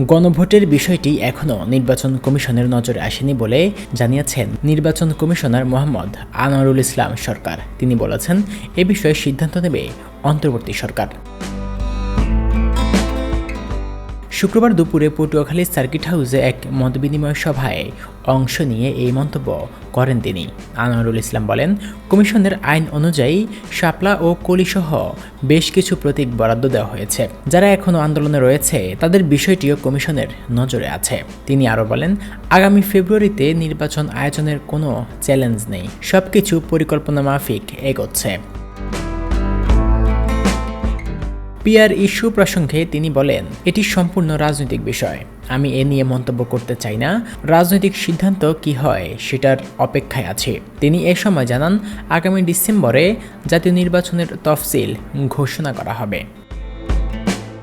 গণভোটের বিষয়টি এখনও নির্বাচন কমিশনের নজরে আসেনি বলে জানিয়েছেন নির্বাচন কমিশনার মোহাম্মদ আনোয়ারুল ইসলাম সরকার। তিনি বলেছেন, এ বিষয়ে সিদ্ধান্ত নেবে অন্তর্বর্তী সরকার। শুক্রবার দুপুরে পটুয়াখালী সার্কিট হাউসে এক মতবিনিময় সভায় অংশ নিয়ে এই মন্তব্য করেন তিনি। আনোয়ারুল ইসলাম বলেন, কমিশনের আইন অনুযায়ী শাপলা ও কলিসহ বেশ কিছু প্রতীক বরাদ্দ দেওয়া হয়েছে। যারা এখনও আন্দোলনে রয়েছে, তাদের বিষয়টিও কমিশনের নজরে আছে। তিনি আরও বলেন, আগামী ফেব্রুয়ারিতে নির্বাচন আয়োজনের কোনো চ্যালেঞ্জ নেই। সবকিছু পরিকল্পনা মাফিক এগোচ্ছে। পিআর ইস্যু প্রসঙ্গে তিনি বলেন, এটি সম্পূর্ণ রাজনৈতিক বিষয়। আমি এ নিয়ে মন্তব্য করতে চাই না। রাজনৈতিক সিদ্ধান্ত কি হয় সেটার অপেক্ষায় আছে। তিনি এ সময় জানান, আগামী ডিসেম্বরে জাতীয় নির্বাচনের তফসিল ঘোষণা করা হবে।